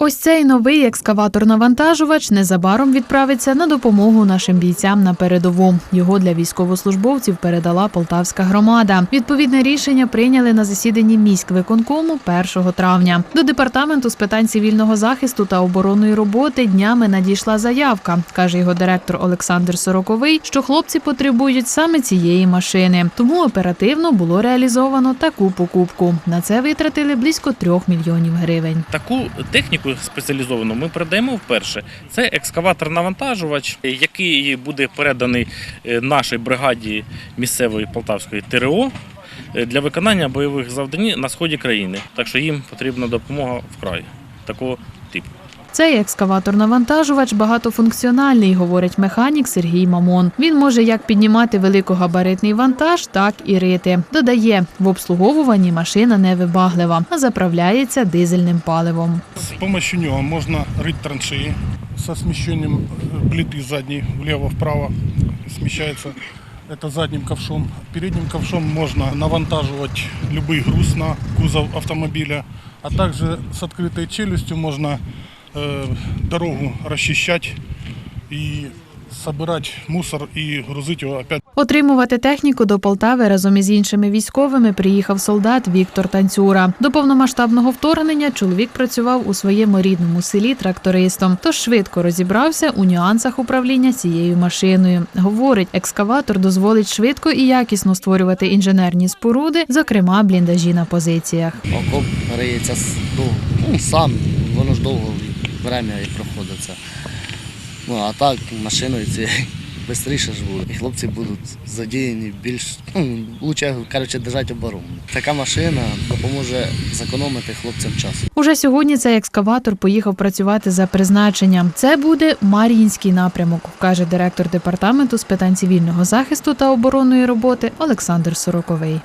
Ось цей новий екскаватор-навантажувач незабаром відправиться на допомогу нашим бійцям на передову. Його для військовослужбовців передала Полтавська громада. Відповідне рішення прийняли на засіданні міськвиконкому 1 травня. До департаменту з питань цивільного захисту та оборонної роботи днями надійшла заявка, каже його директор Олександр Сороковий, що хлопці потребують саме цієї машини. Тому оперативно було реалізовано таку покупку. На це витратили близько трьох мільйонів гривень. Таку техніку спеціалізовану ми передаємо вперше. Це екскаватор-навантажувач, який буде переданий е, нашій бригаді місцевої полтавської ТРО е, для виконання бойових завдань на сході країни. Так що їм потрібна допомога вкрай такого типу. Цей екскаватор-навантажувач багатофункціональний, говорить механік Сергій Мамон. Він може як піднімати великогабаритний вантаж, так і рити. Додає, в обслуговуванні машина невибаглива, а заправляється дизельним паливом. С помощью него можно рыть траншеи со смещением э, плиты задней влево-вправо смещается. Это задним ковшом. Передним ковшом можно навантаживать любой груз на кузов автомобиля. А также с открытой челюстью можно э, дорогу расчищать и собирать мусор и грузить его опять Отримувати техніку до Полтави разом із іншими військовими приїхав солдат Віктор Танцюра. До повномасштабного вторгнення чоловік працював у своєму рідному селі трактористом, тож швидко розібрався у нюансах управління цією машиною. Говорить, екскаватор дозволить швидко і якісно створювати інженерні споруди, зокрема бліндажі на позиціях. Окоп риється довго. Ну, сам, воно ж довго время і проходиться. Ну, а так машиною це швидше ж буде. І хлопці будуть задіяні більш, ну, лучше, коротше, держати оборону. Така машина допоможе зекономити хлопцям час. Уже сьогодні цей екскаватор поїхав працювати за призначенням. Це буде Мар'їнський напрямок, каже директор департаменту з питань цивільного захисту та оборонної роботи Олександр Сороковий.